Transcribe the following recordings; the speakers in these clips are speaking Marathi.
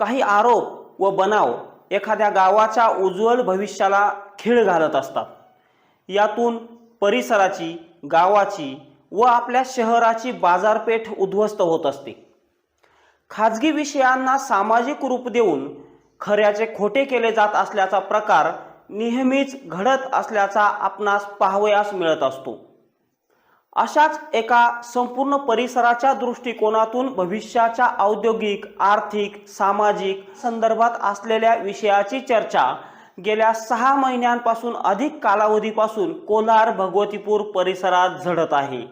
काही आरोप व बनाव एखाद्या गावाच्या उज्ज्वल भविष्याला खीळ घालत असतात. यातून परिसराची गावाची व आपल्या शहराची बाजारपेठ उद्ध्वस्त होत असते. खाजगी विषयांना सामाजिक रूप देऊन खऱ्याचे खोटे केले जात असल्याचा प्रकार नेहमीच घडत असल्याचा आपणास पाहावयास मिळत असतो. अशाच एका संपूर्ण परिसराच्या दृष्टिकोनातून भविष्याच्या औद्योगिक आर्थिक सामाजिक संदर्भात असलेल्या विषयाची चर्चा गेल्या सहा महिन्यांपासून अधिक कालावधीपासून कोलार भगवतीपूर परिसरात झडत आहे.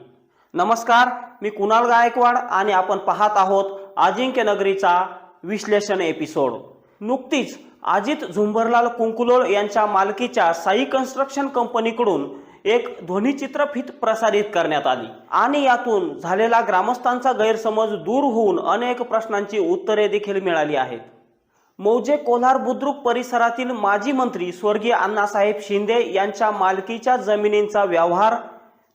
नमस्कार मी कुणाल गायकवाड आणि आपण पाहत आहोत अजिंक्य नगरीचा विश्लेषण एपिसोड. नुकतीच अजित झुंबरलाल कुंकुलोळ यांच्या मालकीच्या साई कन्स्ट्रक्शन कंपनीकडून एक ध्वनिचित्रफित प्रसारित करण्यात आली. आणि यातून झालेला ग्रामस्थांचा गैरसमज दूर होऊन अनेक प्रश्नांची उत्तरे देखील मिळाली आहेत. मौजे कोल्हार बुद्रुक परिसरातील माजी मंत्री स्वर्गीय अण्णासाहेब शिंदे यांच्या मालकीच्या जमिनींचा व्यवहार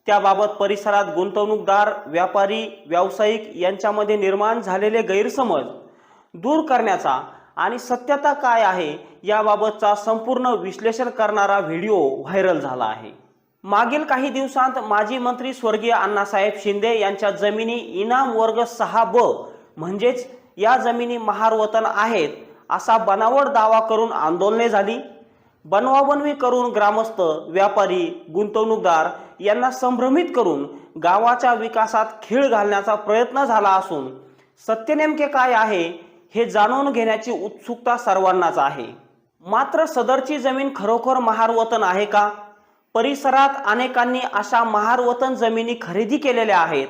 त्याबाबत परिसरात गुंतवणूकदार व्यापारी व्यावसायिक यांच्यामध्ये निर्माण झालेले गैरसमज दूर करण्याचा आणि सत्यता काय आहे याबाबतचा संपूर्ण विश्लेषण करणारा व्हिडिओ व्हायरल झाला आहे. मागील काही दिवसांत माजी मंत्री स्वर्गीय अण्णासाहेब शिंदे यांच्या जमिनी इनाम वर्ग सहा ब म्हणजेच या जमिनी महारवतन आहेत असा बनावट दावा करून आंदोलने झाली. बनवाबनवी करून ग्रामस्थ व्यापारी गुंतवणूकदार यांना संभ्रमित करून गावाच्या विकासात खीळ घालण्याचा प्रयत्न झाला असून सत्य नेमके काय आहे हे जाणून घेण्याची उत्सुकता सर्वांनाच आहे. मात्र सदरची जमीन खरोखर महारवतन आहे का? परिसरात अनेकांनी अशा महारवतन जमिनी खरेदी केलेल्या आहेत.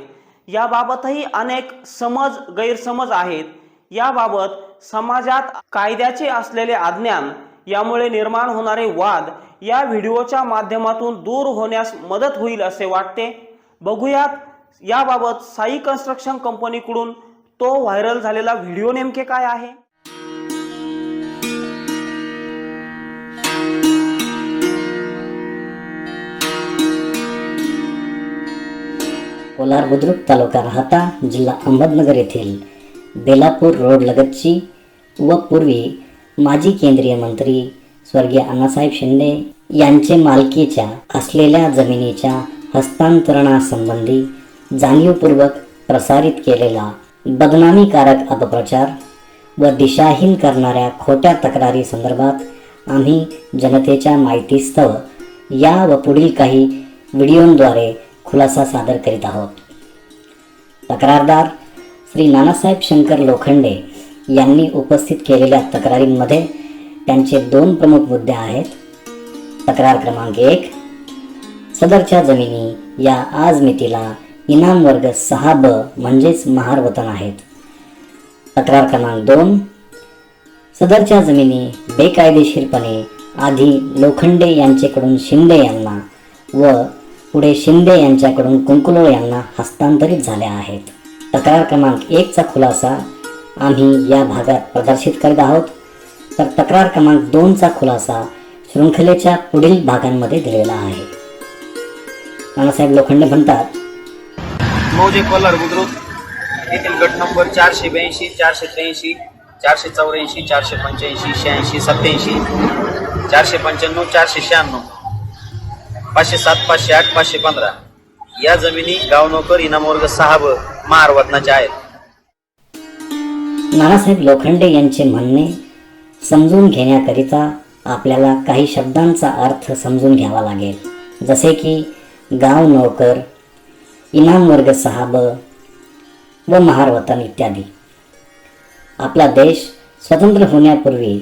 याबाबतही अनेक समज गैरसमज आहेत. याबाबत समाजात कायद्याचे असलेले अज्ञान यामुळे निर्माण होणारे वाद या व्हिडिओच्या माध्यमातून दूर होण्यास मदत होईल असे वाटते. बघूयात याबाबत साई कन्स्ट्रक्शन कंपनीकडून तो व्हायरल झालेला व्हिडिओ नेमके काय आहे? कोलार बुद्रुक तालुका राहता जिल्हा अहमदनगर येथील बेलापूर रोड लगतची व पूर्वी माजी केंद्रीय मंत्री स्वर्गीय अण्णासाहेब शिंदे यांचे मालकीच्या असलेल्या जमिनीच्या हस्तांतरणासंबंधी जाणीवपूर्वक प्रसारित केलेला बदनामीकारक अपप्रचार व दिशाहीन करणाऱ्या खोट्या तक्रारी संदर्भात आम्ही जनतेच्या माहितीस्तव या व पुढील काही व्हिडिओंद्वारे खुलासा सादर करीत आहोत. तक्रारदार श्री नानासाहेब शंकर लोखंडे यांनी उपस्थित केलेल्या तक्रारींमध्ये त्यांचे दोन प्रमुख मुद्दे आहेत. तक्रार क्रमांक एक सदरच्या जमिनी या आज मितीला इनाम वर्ग सहा ब म्हणजेच महार वतन आहेत. तक्रार क्रमांक दोन सदरच्या जमिनी बेकायदेशीरपणे आधी लोखंडे यांचेकडून शिंदे यांना व पुढे शिंदे यांच्याकडून कुंकुलो यांना हस्तांतरित झाल्या आहेत. तक्रार क्रमांक एकचा खुलासा आम्ही या भागात प्रदर्शित करीत आहोत. तर तक्रार क्रमांक दोनचा खुलासा शृंखलेच्या पुढील भागांमध्ये दिलेला आहे. नानासाहेब लोखंडे म्हणतात मौजे कोल्हार बुद्रुक येथील गट नंबर चारशे ब्याऐंशी चारशे त्र्याऐंशी चारशे चौऱ्याऐंशी चारशे पंच्याऐंशी शहाऐंशी सत्याऐंशी चारशे पंच्याण्णव चारशे शहाण्णव. पाचशे सात पाचशे आठ पाचशे पंधरा. या जमिनी गावनोकर इनाम वर्ग सहा ब महार वतनाच्या आहेत. नानासाहेब लोखंडे यांचे म्हणणे समजून घेण्याकरिता आपल्याला काही शब्दांचा अर्थ समजून घ्यावा लागेल. जसे की गाव नोकर इनाम वर्ग साहब व महारवतन इत्यादी. आपला देश स्वतंत्र होण्यापूर्वी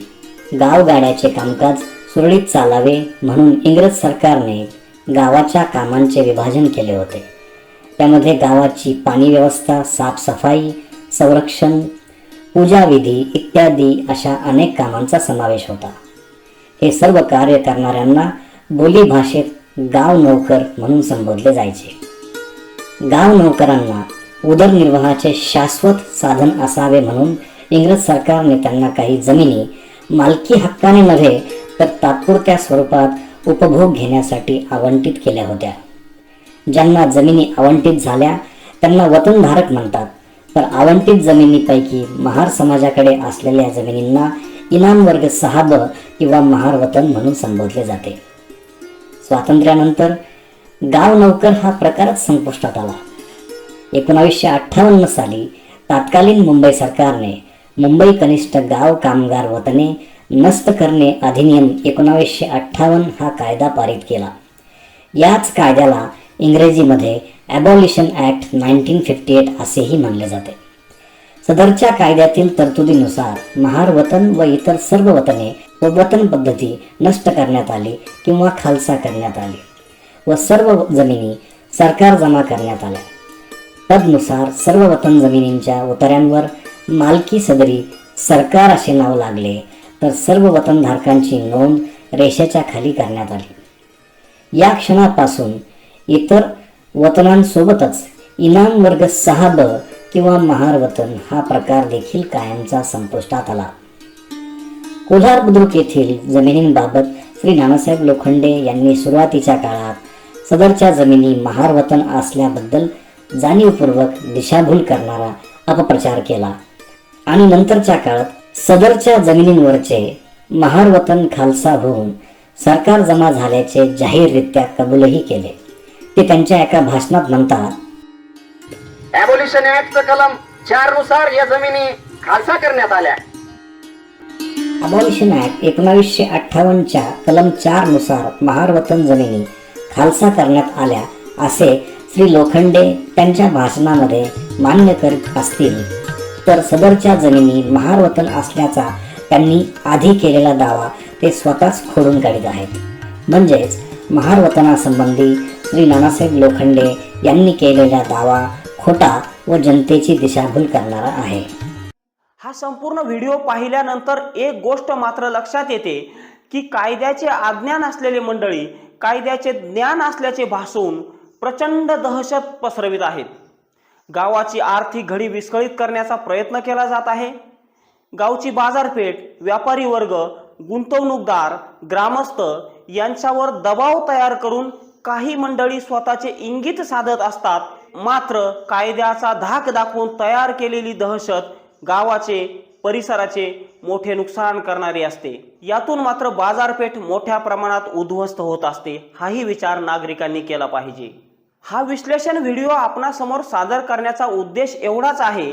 गावगाड्याचे कामकाज सुरळीत चालावे म्हणून इंग्रज सरकारने गावाच्या कामांचे विभाजन केले होते. त्यामध्ये गावाची पाणी व्यवस्था साफसफाई संरक्षण पूजाविधी इत्यादी अशा अनेक कामांचा समावेश होता. हे सर्व कार्य करणाऱ्यांना बोली भाषेत गाव नोकर म्हणून संबोधले जायचे. गाव नोकरांना उदरनिर्वाहाचे शाश्वत साधन असावे म्हणून इंग्रज सरकारने त्यांना काही जमिनी मालकी हक्काने नव्हे तर तात्पुरत्या स्वरूपात उपभोग घेण्यासाठी आवंटित केल्या होत्या. ज्यांना जमिनी आवंटित झाल्या त्यांना वतनधारक म्हणतात. तर आवंटित जमिनीपैकी महार समाजाकडे असलेल्या जमिनींना इनाम वर्ग सहाब किंवा महार वतन म्हणून संबोधले जाते. स्वातंत्र्यानंतर गाव नौकर हा प्रकारच संपुष्टात आला. एकोणावीसशे अठ्ठावन्न साली तत्कालीन मुंबई सरकारने मुंबई कनिष्ठ गाव कामगार वतने नष्ट करणे अधिनियम एकोणावीसशे अठ्ठावन्न हा कायदा पारित केला. याच कायद्याला इंग्रजीमध्ये abolition act nineteen fifty eight असेही म्हणले जाते. सदरच्या कायद्यातील तरतुदीनुसार महार वतन व इतर सर्व वतने व वतन पद्धती नष्ट करण्यात आली किंवा खालसा करण्यात आली व सर्व जमिनी सरकार जमा करण्यात आल्या. तदनुसार सर्व वतन जमिनींच्या उतार्यांवर मालकी सदरी सरकार असे नाव लागले तर सर्व वतनधारकांची नोंद रेषेच्या खाली करण्यात आली. या क्षणापासून इतर वतनांसोबतच इनाम वर्ग सहा ब किंवा महार वतन हा प्रकार देखील कायमचा संपुष्टात आला. कोल्हार बुद्रुक येथील जमिनींबाबत श्री नानासाहेब लोखंडे यांनी सुरुवातीच्या काळात सदरच्या जमिनी महार वतन असल्याबद्दल जाणीवपूर्वक दिशाभूल करणारा अपप्रचार केला आणि नंतरच्या काळात सदरच्या जमिनींवरचे महार वतन खालसा होऊन सरकार जमा झाल्याचे जाहीररित्या कबूलही केले. ते त्यांच्या एका भाषणात म्हणतात ॲबोलिशन ऍक्टचं कलम चारनुसार या जमिनी खालसा करण्यात आल्या. अबॉलिशन ॲक्ट एकोणावीसशे अठ्ठावन्नच्या कलम चारनुसार महार वतन जमिनी खालसा करण्यात आल्या असे श्री लोखंडे त्यांच्या भाषणामध्ये मान्य करीत असतील. तर सदरच्या जमिनी महारतन असल्याचा त्यांनी आधी केलेला दावा ते स्वतःच खोडून काढत आहेत. म्हणजेच महारवतनासंबंधी श्री नानासाहेब लोखंडे यांनी केलेला दावा खोटा व जनतेची दिशाभूल करणारा आहे. हा संपूर्ण व्हिडिओ पाहिल्यानंतर एक गोष्ट मात्र लक्षात येते की कायद्याचे अज्ञान असलेले मंडळी कायद्याचे ज्ञान असल्याचे भासून प्रचंड दहशत पसरवित आहेत. गावाची आर्थिक घडी विस्कळीत करण्याचा प्रयत्न केला जात आहे. गावची बाजारपेठ व्यापारी वर्ग गुंतवणूकदार ग्रामस्थ यांच्यावर दबाव तयार करून काही मंडळी स्वतःचे इंगित साधत असतात. मात्र कायद्याचा धाक दाखवून तयार केलेली दहशत गावाचे परिसराचे मोठे नुकसान करणारी असते. यातून मात्र बाजारपेठ मोठ्या प्रमाणात उद्ध्वस्त होत असते. हाही विचार नागरिकांनी केला पाहिजे. हा विश्लेषण व्हिडिओ आपणासमोर सादर करण्याचा उद्देश एवढाच आहे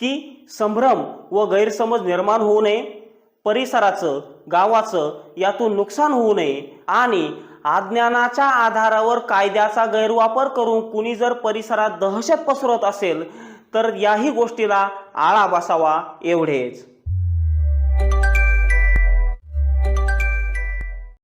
की संभ्रम व गैरसमज निर्माण होऊ नये परिसराचं गावाचं यातून नुकसान होऊ नये आणि अज्ञानाच्या आधारावर कायद्याचा गैरवापर करून कुणी जर परिसरात दहशत पसरवत असेल तर याही गोष्टीला आळा बसावा एवढेच.